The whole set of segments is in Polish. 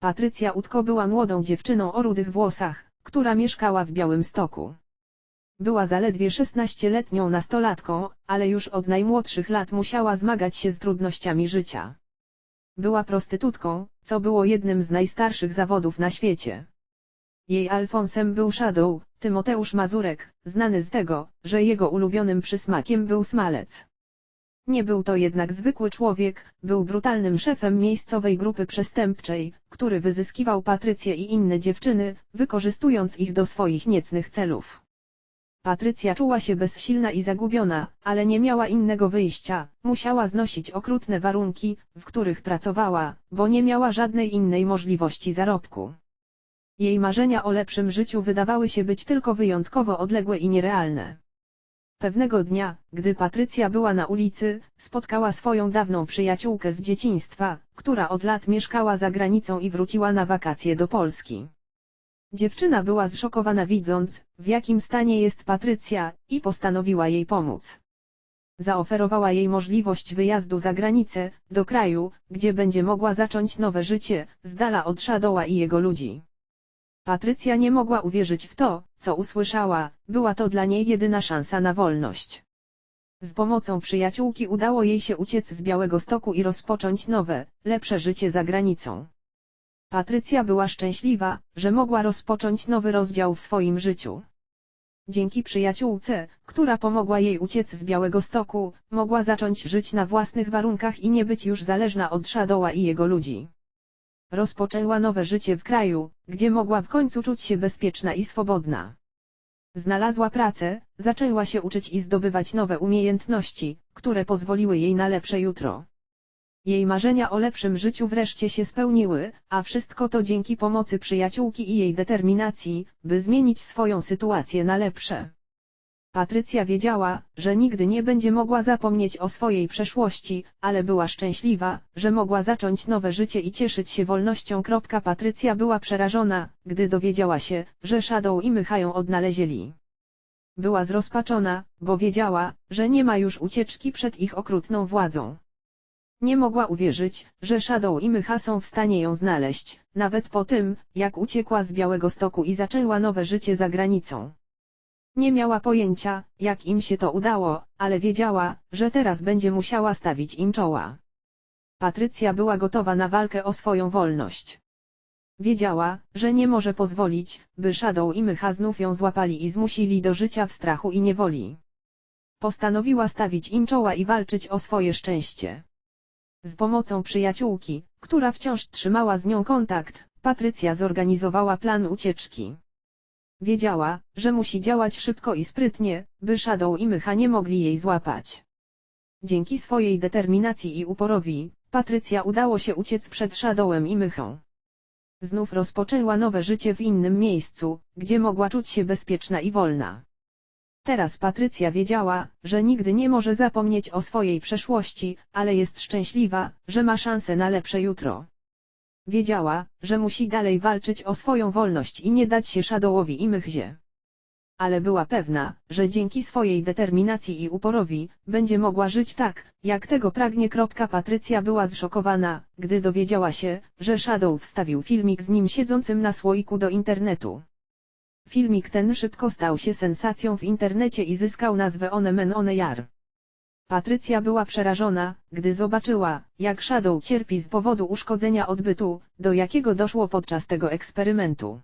Patrycja Utko była młodą dziewczyną o rudych włosach, która mieszkała w Białymstoku. Była zaledwie 16-letnią nastolatką, ale już od najmłodszych lat musiała zmagać się z trudnościami życia. Była prostytutką, co było jednym z najstarszych zawodów na świecie. Jej Alfonsem był Shadow, Tymoteusz Mazurek, znany z tego, że jego ulubionym przysmakiem był smalec. Nie był to jednak zwykły człowiek, był brutalnym szefem miejscowej grupy przestępczej, który wyzyskiwał Patrycję i inne dziewczyny, wykorzystując ich do swoich niecnych celów. Patrycja czuła się bezsilna i zagubiona, ale nie miała innego wyjścia, musiała znosić okrutne warunki, w których pracowała, bo nie miała żadnej innej możliwości zarobku. Jej marzenia o lepszym życiu wydawały się być tylko wyjątkowo odległe i nierealne. Pewnego dnia, gdy Patrycja była na ulicy, spotkała swoją dawną przyjaciółkę z dzieciństwa, która od lat mieszkała za granicą i wróciła na wakacje do Polski. Dziewczyna była zszokowana widząc, w jakim stanie jest Patrycja, i postanowiła jej pomóc. Zaoferowała jej możliwość wyjazdu za granicę, do kraju, gdzie będzie mogła zacząć nowe życie, z dala od Szadoła i jego ludzi. Patrycja nie mogła uwierzyć w to, co usłyszała, była to dla niej jedyna szansa na wolność. Z pomocą przyjaciółki udało jej się uciec z Białego Stoku i rozpocząć nowe, lepsze życie za granicą. Patrycja była szczęśliwa, że mogła rozpocząć nowy rozdział w swoim życiu. Dzięki przyjaciółce, która pomogła jej uciec z Białego Stoku, mogła zacząć żyć na własnych warunkach i nie być już zależna od Shadowa i jego ludzi. Rozpoczęła nowe życie w kraju, gdzie mogła w końcu czuć się bezpieczna i swobodna. Znalazła pracę, zaczęła się uczyć i zdobywać nowe umiejętności, które pozwoliły jej na lepsze jutro. Jej marzenia o lepszym życiu wreszcie się spełniły, a wszystko to dzięki pomocy przyjaciółki i jej determinacji, by zmienić swoją sytuację na lepsze. Patrycja wiedziała, że nigdy nie będzie mogła zapomnieć o swojej przeszłości, ale była szczęśliwa, że mogła zacząć nowe życie i cieszyć się wolnością. Patrycja była przerażona, gdy dowiedziała się, że Shadow i Mycha ją odnaleźli. Była zrozpaczona, bo wiedziała, że nie ma już ucieczki przed ich okrutną władzą. Nie mogła uwierzyć, że Shadow i Mycha są w stanie ją znaleźć, nawet po tym, jak uciekła z Białego Stoku i zaczęła nowe życie za granicą. Nie miała pojęcia, jak im się to udało, ale wiedziała, że teraz będzie musiała stawić im czoła. Patrycja była gotowa na walkę o swoją wolność. Wiedziała, że nie może pozwolić, by Shadow i Mycha znów ją złapali i zmusili do życia w strachu i niewoli. Postanowiła stawić im czoła i walczyć o swoje szczęście. Z pomocą przyjaciółki, która wciąż trzymała z nią kontakt, Patrycja zorganizowała plan ucieczki. Wiedziała, że musi działać szybko i sprytnie, by Shadow i Mycha nie mogli jej złapać. Dzięki swojej determinacji i uporowi, Patrycja udało się uciec przed Shadowem i Mychą. Znów rozpoczęła nowe życie w innym miejscu, gdzie mogła czuć się bezpieczna i wolna. Teraz Patrycja wiedziała, że nigdy nie może zapomnieć o swojej przeszłości, ale jest szczęśliwa, że ma szansę na lepsze jutro. Wiedziała, że musi dalej walczyć o swoją wolność i nie dać się Shadowowi i Mychzie. Ale była pewna, że dzięki swojej determinacji i uporowi, będzie mogła żyć tak, jak tego pragnie. Patrycja była zszokowana, gdy dowiedziała się, że Shadow wstawił filmik z nim siedzącym na słoiku do internetu. Filmik ten szybko stał się sensacją w internecie i zyskał nazwę One Men One Jar. Patrycja była przerażona, gdy zobaczyła, jak Shadow cierpi z powodu uszkodzenia odbytu, do jakiego doszło podczas tego eksperymentu.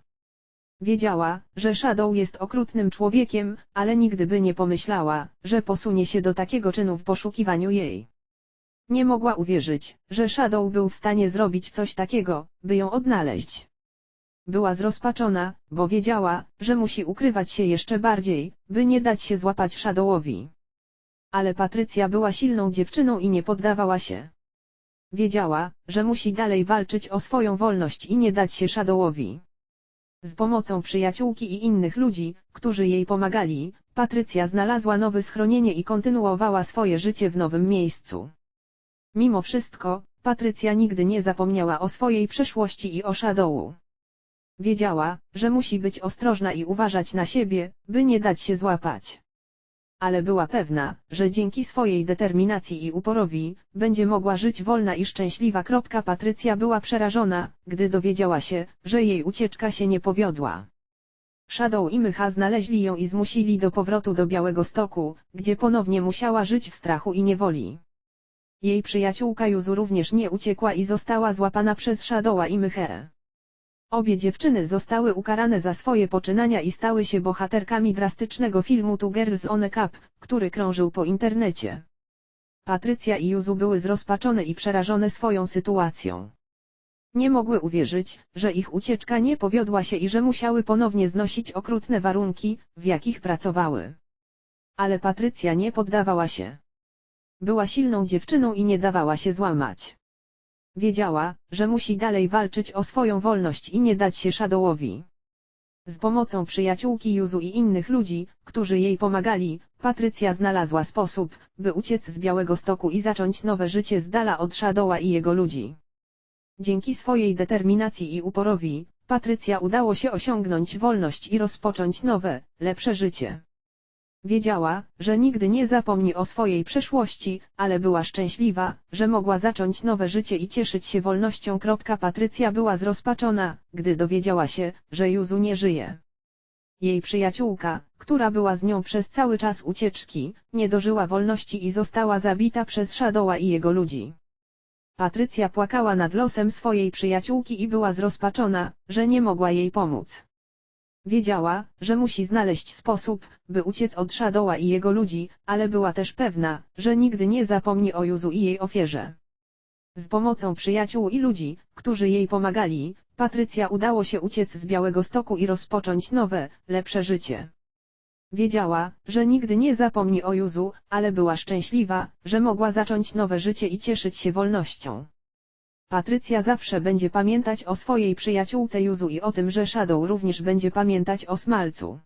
Wiedziała, że Shadow jest okrutnym człowiekiem, ale nigdy by nie pomyślała, że posunie się do takiego czynu w poszukiwaniu jej. Nie mogła uwierzyć, że Shadow był w stanie zrobić coś takiego, by ją odnaleźć. Była zrozpaczona, bo wiedziała, że musi ukrywać się jeszcze bardziej, by nie dać się złapać Shadowowi. Ale Patrycja była silną dziewczyną i nie poddawała się. Wiedziała, że musi dalej walczyć o swoją wolność i nie dać się Shadowowi. Z pomocą przyjaciółki i innych ludzi, którzy jej pomagali, Patrycja znalazła nowe schronienie i kontynuowała swoje życie w nowym miejscu. Mimo wszystko, Patrycja nigdy nie zapomniała o swojej przeszłości i o Shadowu. Wiedziała, że musi być ostrożna i uważać na siebie, by nie dać się złapać. Ale była pewna, że dzięki swojej determinacji i uporowi, będzie mogła żyć wolna i szczęśliwa. Patrycja była przerażona, gdy dowiedziała się, że jej ucieczka się nie powiodła. Shadow i Mycha znaleźli ją i zmusili do powrotu do Białego Stoku, gdzie ponownie musiała żyć w strachu i niewoli. Jej przyjaciółka Juzu również nie uciekła i została złapana przez Shadowa i Mychę. Obie dziewczyny zostały ukarane za swoje poczynania i stały się bohaterkami drastycznego filmu Two Girls on a Cup, który krążył po internecie. Patrycja i Juzu były zrozpaczone i przerażone swoją sytuacją. Nie mogły uwierzyć, że ich ucieczka nie powiodła się i że musiały ponownie znosić okrutne warunki, w jakich pracowały. Ale Patrycja nie poddawała się. Była silną dziewczyną i nie dawała się złamać. Wiedziała, że musi dalej walczyć o swoją wolność i nie dać się Shadowowi. Z pomocą przyjaciółki Juzu i innych ludzi, którzy jej pomagali, Patrycja znalazła sposób, by uciec z Białego Stoku i zacząć nowe życie z dala od Shadowa i jego ludzi. Dzięki swojej determinacji i uporowi, Patrycja udało się osiągnąć wolność i rozpocząć nowe, lepsze życie. Wiedziała, że nigdy nie zapomni o swojej przeszłości, ale była szczęśliwa, że mogła zacząć nowe życie i cieszyć się wolnością. Patrycja była zrozpaczona, gdy dowiedziała się, że Juzu nie żyje. Jej przyjaciółka, która była z nią przez cały czas ucieczki, nie dożyła wolności i została zabita przez Shadowa i jego ludzi. Patrycja płakała nad losem swojej przyjaciółki i była zrozpaczona, że nie mogła jej pomóc. Wiedziała, że musi znaleźć sposób, by uciec od Shadowa i jego ludzi, ale była też pewna, że nigdy nie zapomni o Juzu i jej ofierze. Z pomocą przyjaciół i ludzi, którzy jej pomagali, Patrycja udało się uciec z Białego Stoku i rozpocząć nowe, lepsze życie. Wiedziała, że nigdy nie zapomni o Juzu, ale była szczęśliwa, że mogła zacząć nowe życie i cieszyć się wolnością. Patrycja zawsze będzie pamiętać o swojej przyjaciółce Juzu i o tym, że Shadow również będzie pamiętać o Smalcu.